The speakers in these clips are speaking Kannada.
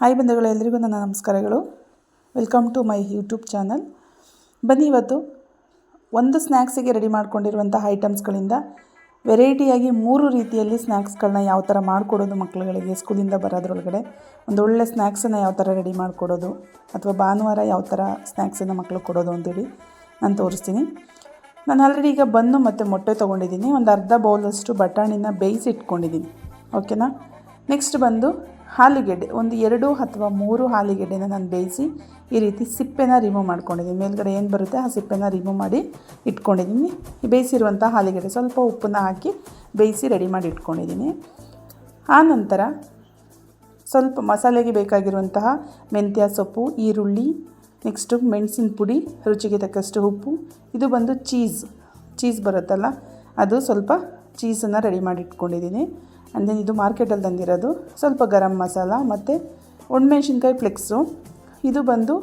ಹಾಯ್ ಬಂಧುಗಳು, ಎಲ್ರಿಗೂ ನನ್ನ ನಮಸ್ಕಾರಗಳು. Welcome to my YouTube channel ಬನ್ನಿ ಇವತ್ತು ಒಂದು ಸ್ನ್ಯಾಕ್ಸಿಗೆ ರೆಡಿ ಮಾಡ್ಕೊಂಡಿರುವಂಥ ಐಟಮ್ಸ್ಗಳಿಂದ ವೆರೈಟಿಯಾಗಿ ಮೂರು ರೀತಿಯಲ್ಲಿ ಸ್ನ್ಯಾಕ್ಸ್ಗಳನ್ನ ಯಾವ ಥರ ಮಾಡಿಕೊಡೋದು ಮಕ್ಕಳುಗಳಿಗೆ, ಸ್ಕೂಲಿಂದ ಬರೋದ್ರೊಳಗಡೆ ಒಂದು ಒಳ್ಳೆ ಸ್ನ್ಯಾಕ್ಸನ್ನು ಯಾವ ಥರ ರೆಡಿ ಮಾಡಿಕೊಡೋದು ಅಥವಾ ಭಾನುವಾರ ಯಾವ ಥರ ಸ್ನ್ಯಾಕ್ಸನ್ನು ಮಕ್ಕಳು ಕೊಡೋದು ಅಂತೇಳಿ ನಾನು ತೋರಿಸ್ತೀನಿ. ನಾನು ಆಲ್ರೆಡಿ ಈಗ ಬನ್ನು ಮತ್ತು ಮೊಟ್ಟೆ ತೊಗೊಂಡಿದ್ದೀನಿ. ಒಂದು ಅರ್ಧ ಬೌಲಷ್ಟು ಬಟಾಣಿನ ಬೇಯಿಸಿ ಇಟ್ಕೊಂಡಿದ್ದೀನಿ ಓಕೆನಾ ನೆಕ್ಸ್ಟ್ ಬಂದು ಆಲೂಗೆಡ್ಡೆ ಒಂದು ಎರಡು ಅಥವಾ ಮೂರು ಹಾಲಿಗೆಡ್ಡೆನ ನಾನು ಬೇಯಿಸಿ ಈ ರೀತಿ ಸಿಪ್ಪೆನ ರಿಮೂವ್ ಮಾಡ್ಕೊಂಡಿದ್ದೀನಿ. ಮೇಲ್ಗಡೆ ಏನು ಬರುತ್ತೆ? ಆ ಸಿಪ್ಪೆನ ರಿಮೂವ್ ಮಾಡಿ ಇಟ್ಕೊಂಡಿದ್ದೀನಿ. ಬೇಯಿಸಿರುವಂಥ ಆಲೂಗೆಡ್ಡೆ ಸ್ವಲ್ಪ ಉಪ್ಪನ್ನ ಹಾಕಿ ಬೇಯಿಸಿ ರೆಡಿ ಮಾಡಿ ಇಟ್ಕೊಂಡಿದ್ದೀನಿ. ಆನಂತರ ಸ್ವಲ್ಪ ಮಸಾಲೆಗೆ ಬೇಕಾಗಿರುವಂತಹ ಮೆಂತ್ಯ ಸೊಪ್ಪು, ಈರುಳ್ಳಿ ನೆಕ್ಸ್ಟು ಮೆಣಸಿನ ಪುಡಿ, ರುಚಿಗೆ ತಕ್ಕಷ್ಟು ಉಪ್ಪು, ಇದು ಬಂದು ಚೀಸ್ ಚೀಸ್ ಬರುತ್ತಲ್ಲ, ಅದು ಸ್ವಲ್ಪ ಚೀಸನ್ನು ರೆಡಿ ಮಾಡಿ ಇಟ್ಕೊಂಡಿದ್ದೀನಿ. ಆ್ಯಂಡ್ ದೆನ್ ಇದು ಮಾರ್ಕೆಟಲ್ಲಿ ತಂದಿರೋದು. ಸ್ವಲ್ಪ ಗರಂ ಮಸಾಲ ಮತ್ತು ಒಣಮೆಣ್ಸಿನ್ಕಾಯಿ ಫ್ಲೆಕ್ಸು ಇದು ಬಂದು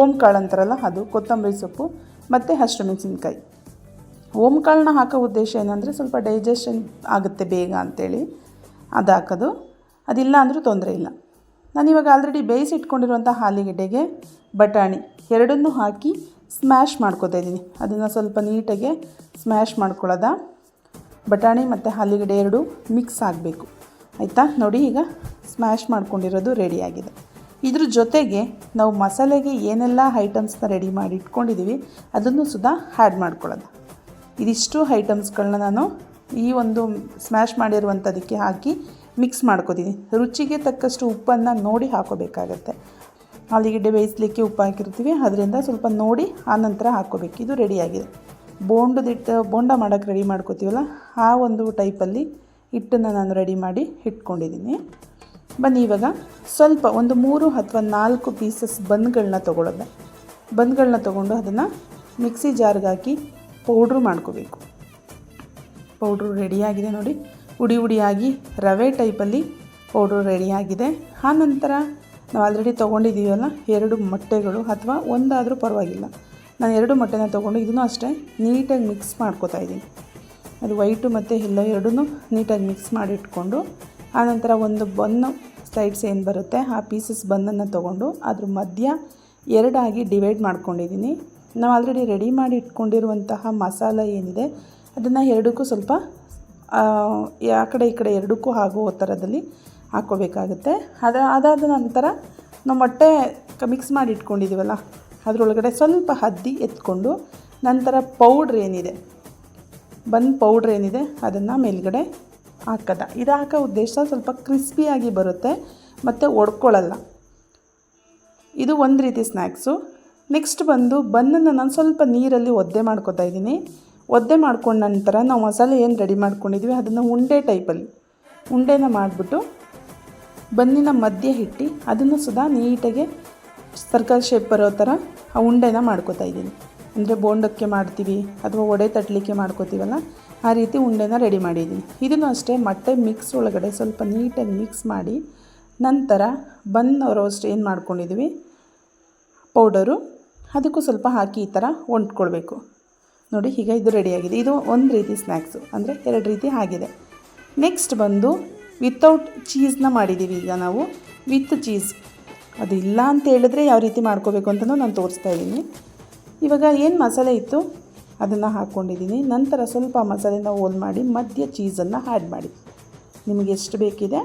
ಓಮ್ ಕಾಳು ಅಂತಾರಲ್ಲ ಅದು, ಕೊತ್ತಂಬರಿ ಸೊಪ್ಪು ಮತ್ತು ಹಸಿರು ಮೆಣಸಿನ್ಕಾಯಿ. ಓಮ್ ಕಾಳನ್ನ ಹಾಕೋ ಉದ್ದೇಶ ಏನಂದರೆ ಸ್ವಲ್ಪ ಡೈಜೆಷನ್ ಆಗುತ್ತೆ ಬೇಗ ಅಂಥೇಳಿ ಅದು ಹಾಕೋದು. ಅದಿಲ್ಲ ಅಂದರೂ ತೊಂದರೆ ಇಲ್ಲ. ನಾನಿವಾಗ ಆಲ್ರೆಡಿ ಬೇಯಿಸಿ ಇಟ್ಕೊಂಡಿರುವಂಥ ಆಲೂಗೆಡ್ಡೆಗೆ ಬಟಾಣಿ ಎರಡನ್ನೂ ಹಾಕಿ ಸ್ಮ್ಯಾಶ್ ಮಾಡ್ಕೋತಾ ಇದ್ದೀನಿ. ಅದನ್ನು ಸ್ವಲ್ಪ ನೀಟಾಗೆ ಸ್ಮ್ಯಾಶ್ ಮಾಡ್ಕೊಳ್ಳೋದ? ಬಟಾಣಿ ಮತ್ತು ಹಾಲಿಗಡೆ ಎರಡು ಮಿಕ್ಸ್ ಆಗಬೇಕು. ಆಯಿತಾ? ನೋಡಿ ಈಗ ಸ್ಮ್ಯಾಶ್ ಮಾಡ್ಕೊಂಡಿರೋದು ರೆಡಿಯಾಗಿದೆ ಇದ್ರ ಜೊತೆಗೆ ನಾವು ಮಸಾಲೆಗೆ ಏನೆಲ್ಲ ಐಟಮ್ಸ್ನ ರೆಡಿ ಮಾಡಿ ಇಟ್ಕೊಂಡಿದ್ದೀವಿ ಅದನ್ನು ಸುದಾ ಆ್ಯಡ್ ಮಾಡ್ಕೊಳ್ಳೋದು. ಇದಿಷ್ಟು ಐಟಮ್ಸ್ಗಳನ್ನ ನಾನು ಈ ಒಂದು ಸ್ಮ್ಯಾಶ್ ಮಾಡಿರುವಂಥದಕ್ಕೆ ಹಾಕಿ ಮಿಕ್ಸ್ ಮಾಡ್ಕೋತೀನಿ. ರುಚಿಗೆ ತಕ್ಕಷ್ಟು ಉಪ್ಪನ್ನು ನೋಡಿ ಹಾಕೋಬೇಕಾಗತ್ತೆ. ಆಲೂಗಡ್ಡೆ ಬೇಯಿಸಲಿಕ್ಕೆ ಉಪ್ಪು ಹಾಕಿರ್ತೀವಿ, ಅದರಿಂದ ಸ್ವಲ್ಪ ನೋಡಿ ಆನಂತರ ಹಾಕೋಬೇಕು. ಇದು ರೆಡಿಯಾಗಿದೆ ಬೋಂಡದಿಟ್ಟು, ಬೋಂಡ ಮಾಡೋಕ್ಕೆ ರೆಡಿ ಮಾಡ್ಕೋತೀವಲ್ಲ, ಆ ಒಂದು ಟೈಪಲ್ಲಿ ಹಿಟ್ಟನ್ನು ನಾನು ರೆಡಿ ಮಾಡಿ ಇಟ್ಕೊಂಡಿದ್ದೀನಿ ಬನ್ನಿ ಇವಾಗ ಸ್ವಲ್ಪ ಒಂದು ಮೂರು ಅಥವಾ ನಾಲ್ಕು ಪೀಸಸ್ ಬಂದ್ಗಳನ್ನ ತೊಗೊಳೋದೆ ಬನ್ಗಳನ್ನ ತೊಗೊಂಡು ಅದನ್ನು ಮಿಕ್ಸಿ ಜಾರ್ಗೆ ಹಾಕಿ ಪೌಡ್ರು ಮಾಡ್ಕೋಬೇಕು. ಪೌಡ್ರು ರೆಡಿಯಾಗಿದೆ ನೋಡಿ. ಉಡಿ ಉಡಿಯಾಗಿ ರವೆ ಟೈಪಲ್ಲಿ ಪೌಡ್ರು ರೆಡಿಯಾಗಿದೆ ಆನಂತರ ನಾವು ಆಲ್ರೆಡಿ ತೊಗೊಂಡಿದ್ದೀವಲ್ಲ, ಎರಡು ಮೊಟ್ಟೆಗಳು ಅಥವಾ ಒಂದಾದರೂ ಪರವಾಗಿಲ್ಲ. ನಾನು ಎರಡು ಮೊಟ್ಟೆನ ತೊಗೊಂಡು ಇದನ್ನು ಅಷ್ಟೇ ನೀಟಾಗಿ ಮಿಕ್ಸ್ ಮಾಡ್ಕೋತಾ ಇದ್ದೀನಿ. ಅದು ವೈಟು ಮತ್ತು ಎಲ್ಲೋ ಎರಡೂ ನೀಟಾಗಿ ಮಿಕ್ಸ್ ಮಾಡಿಟ್ಕೊಂಡು ಆನಂತರ ಒಂದು ಬನ್ನು ಸೈಡ್ಸ್ ಏನು ಬರುತ್ತೆ ಆ ಪೀಸಸ್ ಬನ್ನನ್ನು ತೊಗೊಂಡು ಅದ್ರ ಮಧ್ಯ ಎರಡಾಗಿ ಡಿವೈಡ್ ಮಾಡ್ಕೊಂಡಿದ್ದೀನಿ. ನಾವು ಆಲ್ರೆಡಿ ರೆಡಿ ಮಾಡಿ ಇಟ್ಕೊಂಡಿರುವಂತಹ ಮಸಾಲ ಏನಿದೆ, ಅದನ್ನು ಎರಡಕ್ಕೂ ಸ್ವಲ್ಪ, ಆ ಕಡೆ ಈ ಕಡೆ ಎರಡಕ್ಕೂ ಆಗೋ ಥರದಲ್ಲಿ ಹಾಕ್ಕೋಬೇಕಾಗುತ್ತೆ. ಅದು, ಅದಾದ ನಂತರ ನಾವು ಮೊಟ್ಟೆ ಮಿಕ್ಸ್ ಮಾಡಿ ಇಟ್ಕೊಂಡಿದ್ದೀವಲ್ಲ ಅದರೊಳಗಡೆ ಸ್ವಲ್ಪ ಹದ್ದಿ ಎತ್ಕೊಂಡು ನಂತರ ಪೌಡ್ರ್ ಏನಿದೆ? ಬನ್ ಪೌಡ್ರ್ ಏನಿದೆ? ಅದನ್ನು ಮೇಲುಗಡೆ ಹಾಕೋದ. ಇದು ಹಾಕೋ ಉದ್ದೇಶ ಸ್ವಲ್ಪ ಕ್ರಿಸ್ಪಿಯಾಗಿ ಬರುತ್ತೆ, ಮತ್ತು ಒಡ್ಕೊಳ್ಳಲ್ಲ ಇದು ಒಂದು ರೀತಿ ಸ್ನ್ಯಾಕ್ಸು ನೆಕ್ಸ್ಟ್ ಬಂದು ಬನ್ನನ್ನು ನಾನು ಸ್ವಲ್ಪ ನೀರಲ್ಲಿ ಒದ್ದೆ ಮಾಡ್ಕೋತಾ ಇದ್ದೀನಿ. ಒದ್ದೆ ಮಾಡ್ಕೊಂಡ ನಂತರ ನಾವು ಮಸಾಲೆ ಏನು ರೆಡಿ ಮಾಡ್ಕೊಂಡಿದ್ವಿ, ಅದನ್ನು ಉಂಡೆ ಟೈಪಲ್ಲಿ ಉಂಡೆನ ಮಾಡಿಬಿಟ್ಟು ಬನ್ನಿನ ಮಧ್ಯೆ ಇಟ್ಟು ಅದನ್ನು ಸುದಾ ನೀಟಾಗಿ ಸರ್ಕಲ್ ಶೇಪ್ ಬರೋ ಥರ ಆ ಉಂಡೆನ ಮಾಡ್ಕೋತಾ ಇದ್ದೀನಿ. ಅಂದರೆ ಬೋಂಡಕ್ಕೆ ಮಾಡ್ತೀವಿ ಅಥವಾ ಒಡೆ ತಟ್ಟಲಿಕ್ಕೆ ಮಾಡ್ಕೋತೀವಲ್ಲ, ಆ ರೀತಿ ಉಂಡೆನ ರೆಡಿ ಮಾಡಿದ್ದೀನಿ. ಇದನ್ನು ಅಷ್ಟೇ ಮೊಟ್ಟೆ ಮಿಕ್ಸ್ ಒಳಗಡೆ ಸ್ವಲ್ಪ ನೀಟಾಗಿ ಮಿಕ್ಸ್ ಮಾಡಿ ನಂತರ ಬನ್ ರೋಸ್ಟ್ ಏನು ಮಾಡ್ಕೊಂಡಿದ್ದೀವಿ ಪೌಡರು ಅದಕ್ಕೂ ಸ್ವಲ್ಪ ಹಾಕಿ ಈ ಥರ ಹೊಂಟ್ಕೊಳ್ಬೇಕು ನೋಡಿ, ಈಗ ಇದು ರೆಡಿಯಾಗಿದೆ ಇದು ಒಂದು ರೀತಿ ಸ್ನ್ಯಾಕ್ಸು ಅಂದರೆ ಎರಡು ರೀತಿ ಆಗಿದೆ. ನೆಕ್ಸ್ಟ್ ಬಂದು ವಿತೌಟ್ ಚೀಸ್ನ ಮಾಡಿದ್ದೀವಿ ಈಗ ನಾವು. ವಿತ್ ಚೀಸ್ ಅದು ಇಲ್ಲ ಅಂತ ಹೇಳಿದ್ರೆ ಯಾವ ರೀತಿ ಮಾಡ್ಕೋಬೇಕು ಅಂತಲೂ ನಾನು ತೋರಿಸ್ತಾ ಇದ್ದೀನಿ. ಇವಾಗ ಏನು ಮಸಾಲೆ ಇತ್ತು? ಅದನ್ನು ಹಾಕ್ಕೊಂಡಿದ್ದೀನಿ ನಂತರ ಸ್ವಲ್ಪ ಮಸಾಲೆನ ಓಲ್ ಮಾಡಿ, ಮಧ್ಯ ಚೀಸನ್ನು ಆ್ಯಡ್ ಮಾಡಿ. ನಿಮಗೆ ಎಷ್ಟು ಬೇಕಿದೆ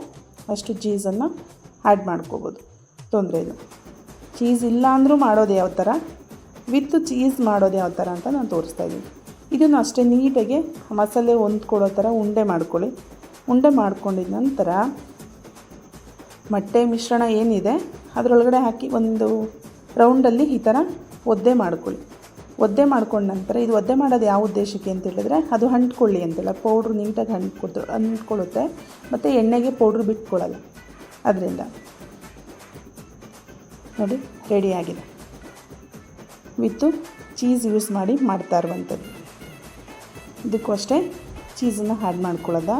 ಅಷ್ಟು ಚೀಸನ್ನು ಆ್ಯಡ್ ಮಾಡ್ಕೋಬೋದು. ತೊಂದರೆ ಇಲ್ಲ. ಚೀಸ್ ಇಲ್ಲ ಅಂದರೂ ಮಾಡೋದು ಯಾವ ಥರ ವಿತ್ ಚೀಸ್ ಮಾಡೋದು ಯಾವ ಥರ ಅಂತ ನಾನು ತೋರಿಸ್ತಾ ಇದ್ದೀನಿ. ಇದನ್ನು ಅಷ್ಟೇ ನೀಟಾಗಿ ಮಸಾಲೆ ಹೊಂದ್ಕೊಳ್ಳೋ ಥರ ಉಂಡೆ ಮಾಡ್ಕೊಳ್ಳಿ. ಉಂಡೆ ಮಾಡ್ಕೊಂಡಿದ ನಂತರ ಮೊಟ್ಟೆ ಮಿಶ್ರಣ ಏನಿದೆ, ಅದರೊಳಗಡೆ ಹಾಕಿ ಒಂದು ರೌಂಡಲ್ಲಿ ಈ ಥರ ಒದ್ದೆ ಮಾಡ್ಕೊಳ್ಳಿ. ಒದ್ದೆ ಮಾಡ್ಕೊಂಡ ನಂತರ, ಇದು ಒದ್ದೆ ಮಾಡೋದು ಯಾವ ಉದ್ದೇಶಕ್ಕೆ ಅಂತ ಹೇಳಿದ್ರೆ, ಅದು ಹಂಟ್ಕೊಳ್ಳಿ ಅಂತೆಲ್ಲ, ಪೌಡ್ರು ನೀಟಾಗಿ ಹಂಟ್ಕೊಡ್ತು ಅಂಟ್ಕೊಳ್ಳುತ್ತೆ, ಮತ್ತು ಎಣ್ಣೆಗೆ ಪೌಡ್ರು ಬಿಟ್ಕೊಳ್ಳಲ್ಲ. ಅದರಿಂದ ನೋಡಿ ರೆಡಿಯಾಗಿದೆ ವಿತ್ತು ಚೀಸ್ ಯೂಸ್ ಮಾಡಿ ಮಾಡ್ತಾ ಇರುವಂಥದ್ದು. ಇದಕ್ಕೂ ಅಷ್ಟೇ, ಚೀಸನ್ನು ಆ್ಯಡ್ ಮಾಡ್ಕೊಳ್ಳೋದ?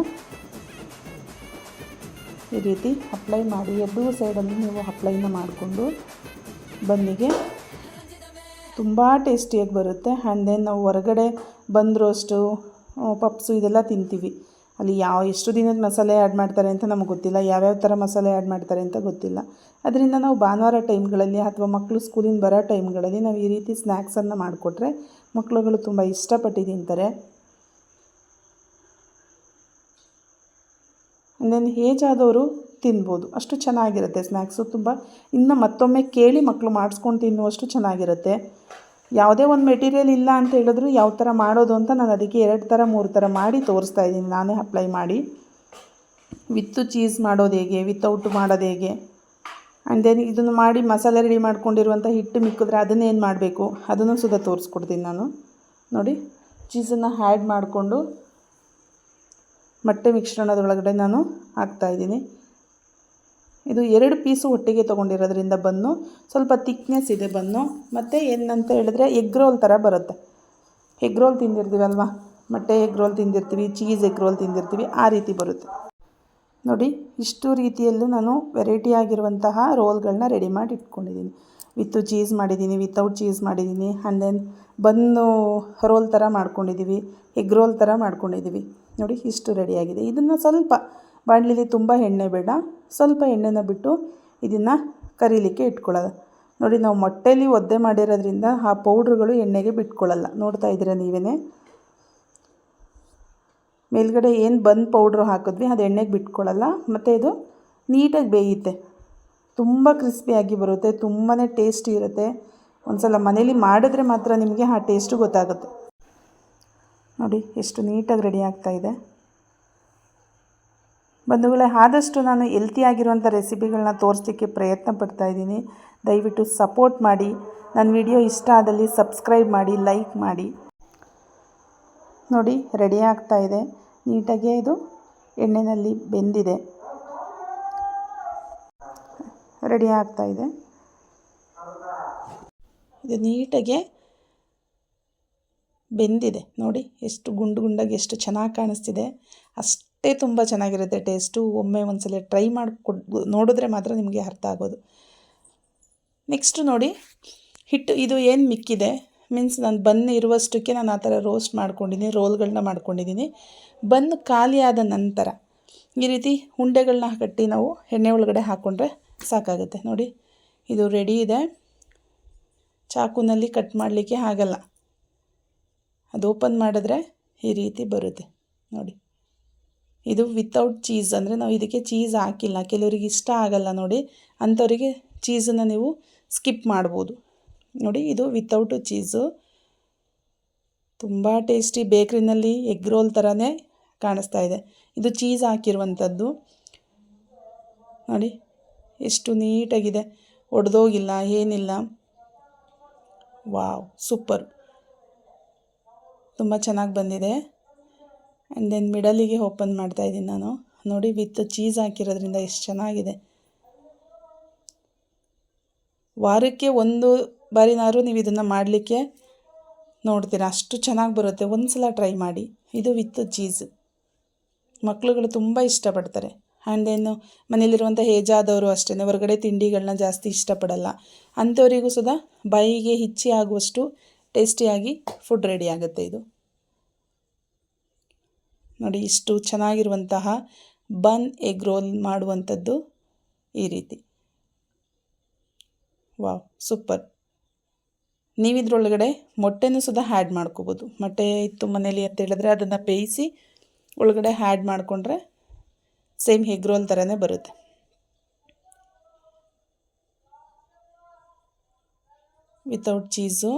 ಈ ರೀತಿ ಅಪ್ಲೈ ಮಾಡಿ. ಎರಡೂ ಸೈಡಲ್ಲಿ ನೀವು ಅಪ್ಲೈನ ಮಾಡಿಕೊಂಡು ಬನ್ನಿಗೆ ತುಂಬ ಟೇಸ್ಟಿಯಾಗಿ ಬರುತ್ತೆ. ಆ್ಯಂಡ್ ದೆನ್ ನಾವು ಹೊರಗಡೆ ಬಂದ್ ರೋಸ್ಟು ಪಪ್ಸು ಇದೆಲ್ಲ ತಿಂತೀವಿ. ಅಲ್ಲಿ ಯಾವ ಎಷ್ಟು ದಿನದ ಮಸಾಲೆ ಆ್ಯಡ್ ಮಾಡ್ತಾರೆ ಅಂತ ನಮಗೆ ಗೊತ್ತಿಲ್ಲ. ಯಾವ್ಯಾವ ಥರ ಮಸಾಲೆ ಆ್ಯಡ್ ಮಾಡ್ತಾರೆ ಅಂತ ಗೊತ್ತಿಲ್ಲ. ಅದರಿಂದ ನಾವು ಭಾನುವಾರ ಟೈಮ್ಗಳಲ್ಲಿ ಅಥವಾ ಮಕ್ಕಳು ಸ್ಕೂಲಿಂದ ಬರೋ ಟೈಮ್ಗಳಲ್ಲಿ ನಾವು ಈ ರೀತಿ ಸ್ನ್ಯಾಕ್ಸನ್ನು ಮಾಡಿಕೊಟ್ರೆ ಮಕ್ಕಳುಗಳು ತುಂಬ ಇಷ್ಟಪಟ್ಟು ತಿಂತಾರೆ. ದೆನ್ ಏಜ್ ಆದವರು ತಿನ್ಬೋದು. ಅಷ್ಟು ಚೆನ್ನಾಗಿರುತ್ತೆ ಸ್ನ್ಯಾಕ್ಸು ತುಂಬ. ಇನ್ನು ಮತ್ತೊಮ್ಮೆ ಕೇಳಿ ಮಕ್ಕಳು ಮಾಡಿಸ್ಕೊಂಡು ತಿನ್ನುವಷ್ಟು ಚೆನ್ನಾಗಿರುತ್ತೆ. ಯಾವುದೇ ಒಂದು ಮೆಟೀರಿಯಲ್ ಇಲ್ಲ ಅಂತ ಹೇಳಿದ್ರು ಯಾವ ಥರ ಮಾಡೋದು ಅಂತ ನಾನು ಅದಕ್ಕೆ ಎರಡು ಥರ ಮೂರು ಥರ ಮಾಡಿ ತೋರಿಸ್ತಾ ಇದ್ದೀನಿ. ನಾನೇ ಅಪ್ಲೈ ಮಾಡಿ. ವಿತ್ತು ಚೀಸ್ ಮಾಡೋದು ಹೇಗೆ ವಿತೌಟ್ ಮಾಡೋದು ಹೇಗೆ? ಆ್ಯಂಡ್ ದೆನ್ ಇದನ್ನು ಮಾಡಿ ಮಸಾಲೆ ರೆಡಿ ಮಾಡ್ಕೊಂಡಿರುವಂಥ ಹಿಟ್ಟು ಮಿಕ್ಕಿದ್ರೆ ಅದನ್ನು ಏನು ಮಾಡಬೇಕು? ಅದನ್ನು ಸುದ ತೋರಿಸ್ಕೊಡ್ತೀನಿ ನಾನು. ನೋಡಿ ಚೀಸನ್ನು ಹ್ಯಾಡ್ ಮಾಡಿಕೊಂಡು ಮೊಟ್ಟೆ ಮಿಶ್ರಣದೊಳಗಡೆ ನಾನು ಹಾಕ್ತಾಯಿದ್ದೀನಿ ಇದು ಎರಡು ಪೀಸು ಒಟ್ಟಿಗೆ ತೊಗೊಂಡಿರೋದ್ರಿಂದ ಬನ್ನು ಸ್ವಲ್ಪ ತಿಕ್ನೆಸ್ ಇದೆ ಬನ್ನು ಮತ್ತು ಏನಂತ ಹೇಳಿದ್ರೆ ಎಗ್ ರೋಲ್ ಥರ ಬರುತ್ತೆ. ಎಗ್ ರೋಲ್ ತಿಂದಿರ್ತೀವಲ್ವ ಮೊಟ್ಟೆ ಎಗ್ ರೋಲ್ ತಿಂದಿರ್ತೀವಿ ಚೀಸ್ ಎಗ್ ರೋಲ್ ತಿಂದಿರ್ತೀವಿ, ಆ ರೀತಿ ಬರುತ್ತೆ. ನೋಡಿ, ಇಷ್ಟು ರೀತಿಯಲ್ಲೂ ನಾನು ವೆರೈಟಿ ಆಗಿರುವಂತಹ ರೋಲ್ಗಳನ್ನ ರೆಡಿ ಮಾಡಿ ಇಟ್ಕೊಂಡಿದ್ದೀನಿ. ವಿತ್ತು ಚೀಸ್ ಮಾಡಿದ್ದೀನಿ ವಿತೌಟ್ ಚೀಸ್ ಮಾಡಿದ್ದೀನಿ. ಆ್ಯಂಡ್ ದೆನ್ ಬನ್ನು ರೋಲ್ ಥರ ಮಾಡ್ಕೊಂಡಿದ್ದೀವಿ ಎಗ್ ರೋಲ್ ಥರ ಮಾಡ್ಕೊಂಡಿದ್ದೀವಿ ನೋಡಿ, ಇಷ್ಟು ರೆಡಿಯಾಗಿದೆ ಇದನ್ನು ಸ್ವಲ್ಪ ಬಾಣಲಿಲಿ ತುಂಬ ಎಣ್ಣೆ ಬೇಡ. ಸ್ವಲ್ಪ ಎಣ್ಣೆನ ಬಿಟ್ಟು ಇದನ್ನು ಕರೀಲಿಕ್ಕೆ ಇಟ್ಕೊಳ್ಳೋದು. ನೋಡಿ, ನಾವು ಮೊಟ್ಟೆಲಿ ಒದ್ದೆ ಮಾಡಿರೋದ್ರಿಂದ ಆ ಪೌಡ್ರುಗಳು ಎಣ್ಣೆಗೆ ಬಿಟ್ಕೊಳ್ಳಲ್ಲ. ನೋಡ್ತಾ ಇದ್ದೀರಾ ನೀವೇ ಮೇಲ್ಗಡೆ ಏನು ಬಂದ್ ಪೌಡ್ರು ಹಾಕಿದ್ವಿ, ಅದು ಎಣ್ಣೆಗೆ ಬಿಟ್ಕೊಳ್ಳಲ್ಲ. ಮತ್ತು ಇದು ನೀಟಾಗಿ ಬೇಯುತ್ತೆ. ತುಂಬ ಕ್ರಿಸ್ಪಿಯಾಗಿ ಬರುತ್ತೆ ತುಂಬಾ ಟೇಸ್ಟಿ ಇರುತ್ತೆ. ಒಂದು ಸಲ ಮನೇಲಿ ಮಾಡಿದ್ರೆ ಮಾತ್ರ ನಿಮಗೆ ಆ ಟೇಸ್ಟು ಗೊತ್ತಾಗುತ್ತೆ. ನೋಡಿ, ಎಷ್ಟು ನೀಟಾಗಿ ರೆಡಿ ಆಗ್ತಾ ಇದೆ. ಬಂಧುಗಳೇ, ಆದಷ್ಟು ನಾನು ಹೆಲ್ತಿಯಾಗಿರುವಂಥ ರೆಸಿಪಿಗಳನ್ನ ತೋರಿಸಲಿಕ್ಕೆ ಪ್ರಯತ್ನ ಪಡ್ತಾ ಇದ್ದೀನಿ. ದಯವಿಟ್ಟು ಸಪೋರ್ಟ್ ಮಾಡಿ. ನನ್ನ ವಿಡಿಯೋ ಇಷ್ಟ ಆದಲ್ಲಿ ಸಬ್ಸ್ಕ್ರೈಬ್ ಮಾಡಿ ಲೈಕ್ ಮಾಡಿ. ನೋಡಿ ರೆಡಿ ಆಗ್ತಾ ಇದೆ. ನೀಟಾಗೆ ಇದು ಎಣ್ಣೆಯಲ್ಲಿ ಬೆಂದಿದೆ. ರೆಡಿ ಆಗ್ತಾ ಇದೆ. ಇದು ನೀಟಾಗೆ ಬೆಂದಿದೆ. ನೋಡಿ, ಎಷ್ಟು ಗುಂಡು ಗುಂಡಾಗಿ ಎಷ್ಟು ಚೆನ್ನಾಗಿ ಕಾಣಿಸ್ತಿದೆ. ಅಷ್ಟೇ ತುಂಬ ಚೆನ್ನಾಗಿರುತ್ತೆ ಟೇಸ್ಟು. ಒಮ್ಮೆ ಒಂದ್ಸಲ ಟ್ರೈ ಮಾಡಿ ನೋಡಿದ್ರೆ ಮಾತ್ರ ನಿಮಗೆ ಅರ್ಥ ಆಗೋದು. ನೆಕ್ಸ್ಟು ನೋಡಿ, ಹಿಟ್ಟು, ಇದು ಏನು ಮಿಕ್ಕಿದೆ? ಮೀನ್ಸ್ ನಾನು ಬನ್ ಇರುವಷ್ಟಕ್ಕೆ ನಾನು ಆ ಥರ ರೋಸ್ಟ್ ಮಾಡ್ಕೊಂಡಿದ್ದೀನಿ ರೋಲ್ಗಳನ್ನ ಮಾಡ್ಕೊಂಡಿದ್ದೀನಿ. ಬನ್ ಖಾಲಿಯಾದ ನಂತರ ಈ ರೀತಿ ಉಂಡೆಗಳನ್ನ ಕಟ್ಟಿ ನಾವು ಎಣ್ಣೆ ಒಳಗಡೆ ಹಾಕ್ಕೊಂಡ್ರೆ ಸಾಕಾಗುತ್ತೆ. ನೋಡಿ, ಇದು ರೆಡಿ ಇದೆ. ಚಾಕುನಲ್ಲಿ ಕಟ್ ಮಾಡಲಿಕ್ಕೆ ಆಗಲ್ಲ. ಅದು ಓಪನ್ ಮಾಡಿದ್ರೆ ಈ ರೀತಿ ಬರುತ್ತೆ. ನೋಡಿ, ಇದು ವಿತೌಟ್ ಚೀಸ್ ಅಂದರೆ ನಾವು ಇದಕ್ಕೆ ಚೀಸ್ ಹಾಕಿಲ್ಲ. ಕೆಲವರಿಗೆ ಇಷ್ಟ ಆಗಲ್ಲ ನೋಡಿ. ಅಂಥವರಿಗೆ ಚೀಸನ್ನು ನೀವು ಸ್ಕಿಪ್ ಮಾಡ್ಬೋದು. ನೋಡಿ, ಇದು ವಿತೌಟು ಚೀಸು ತುಂಬ ಟೇಸ್ಟಿ ಬೇಕ್ರಿನಲ್ಲಿ ಎಗ್ ರೋಲ್ ಥರನೇ ಕಾಣಿಸ್ತಾ ಇದೆ. ಇದು ಚೀಸ್ ಹಾಕಿರುವಂಥದ್ದು. ನೋಡಿ ಎಷ್ಟು ನೀಟಾಗಿದೆ. ಒಡೆದೋಗಿಲ್ಲ, ಏನಿಲ್ಲ. Wow, super. ತುಂಬ ಚೆನ್ನಾಗಿ ಬಂದಿದೆ. ಆ್ಯಂಡ್ ದೆನ್ ಮಿಡಲಿಗೆ ಓಪನ್ ಮಾಡ್ತಾಯಿದ್ದೀನಿ ನಾನು. ನೋಡಿ, ವಿತ್ ಚೀಸ್ ಹಾಕಿರೋದ್ರಿಂದ ಎಷ್ಟು ಚೆನ್ನಾಗಿದೆ. ವಾರಕ್ಕೆ ಒಂದು ಬಾರಿನಾದ್ರೂ ನೀವು ಇದನ್ನು ಮಾಡಲಿಕ್ಕೆ ನೋಡ್ತೀರಾ. ಅಷ್ಟು ಚೆನ್ನಾಗಿ ಬರುತ್ತೆ. ಒಂದು ಸಲ ಟ್ರೈ ಮಾಡಿ. ಇದು ವಿತ್ ಚೀಸ್. ಮಕ್ಕಳುಗಳು ತುಂಬ ಇಷ್ಟಪಡ್ತಾರೆ. ಆ್ಯಂಡ್ ದೆನ್ನು ಮನೇಲಿರುವಂಥ ಏಜಾದವರು ಅಷ್ಟೇ, ಹೊರಗಡೆ ತಿಂಡಿಗಳನ್ನ ಜಾಸ್ತಿ ಇಷ್ಟಪಡಲ್ಲ. ಅಂಥವರಿಗೂ ಸುದಾ ಬಾಯಿಗೆ ಹಿಚ್ಚಿ ಆಗುವಷ್ಟು ಟೇಸ್ಟಿಯಾಗಿ ಫುಡ್ ರೆಡಿ ಆಗುತ್ತೆ ಇದು. ನೋಡಿ, ಇಷ್ಟು ಚೆನ್ನಾಗಿರುವಂತಹ ಬನ್ ಎಗ್ ರೋಲ್ ಮಾಡುವಂಥದ್ದು ಈ ರೀತಿ. ವಾವ್ ಸೂಪರ್ ನೀವಿದ್ರೊಳಗಡೆ ಮೊಟ್ಟೆನೂ ಸುದಾ ಹ್ಯಾಡ್ ಮಾಡ್ಕೋಬೋದು. ಮೊಟ್ಟೆ ಇತ್ತು ಮನೇಲಿ ಅಂತ ಹೇಳಿದ್ರೆ ಅದನ್ನು ಬೇಯಿಸಿ ಒಳಗಡೆ ಹ್ಯಾಡ್ ಮಾಡಿಕೊಂಡ್ರೆ ಸೇಮ್ ಹೆಗ್ ರೋಲ್ ಥರನೇ ಬರುತ್ತೆ ವಿತೌಟ್ ಚೀಸು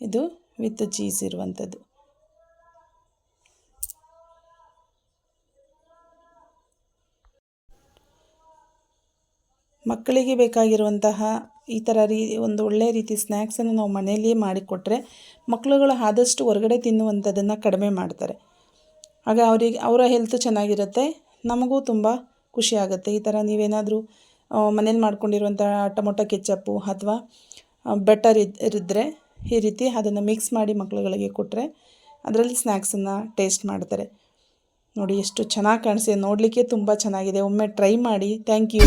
ಇದು ವಿತ್ ಚೀಸ್ ಇರುವಂಥದ್ದು ಮಕ್ಕಳಿಗೆ ಬೇಕಾಗಿರುವಂತಹ ಈ ಥರ ರೀ ಒಂದು ಒಳ್ಳೆ ರೀತಿ ಸ್ನ್ಯಾಕ್ಸನ್ನು ನಾವು ಮನೆಯಲ್ಲಿಯೇ ಮಾಡಿಕೊಟ್ರೆ ಮಕ್ಕಳುಗಳು ಆದಷ್ಟು ಹೊರಗಡೆ ತಿನ್ನುವಂಥದ್ದನ್ನು ಕಡಿಮೆ ಮಾಡ್ತಾರೆ. ಆಗ ಅವರಿಗೆ, ಅವರ ಹೆಲ್ತ್ ಚೆನ್ನಾಗಿರುತ್ತೆ, ನಮಗೂ ತುಂಬ ಖುಷಿ ಆಗುತ್ತೆ. ಈ ಥರ ನೀವೇನಾದರೂ ಮನೇಲಿ ಮಾಡ್ಕೊಂಡಿರುವಂಥ ಟೊಮೊಟೊ ಕೆಚ್ಚಪ್ಪು ಅಥವಾ ಬೆಟರ್ ಇದ್ದರೆ ಈ ರೀತಿ ಅದನ್ನು ಮಿಕ್ಸ್ ಮಾಡಿ ಮಕ್ಕಳುಗಳಿಗೆ ಕೊಟ್ಟರೆ ಅದರಲ್ಲಿ ಸ್ನ್ಯಾಕ್ಸನ್ನು ಟೇಸ್ಟ್ ಮಾಡ್ತಾರೆ. ನೋಡಿ, ಎಷ್ಟು ಚೆನ್ನಾಗಿ ಕಾಣಿಸಿದೆ. ನೋಡಲಿಕ್ಕೆ ತುಂಬ ಚೆನ್ನಾಗಿದೆ. ಒಮ್ಮೆ ಟ್ರೈ ಮಾಡಿ. Thank you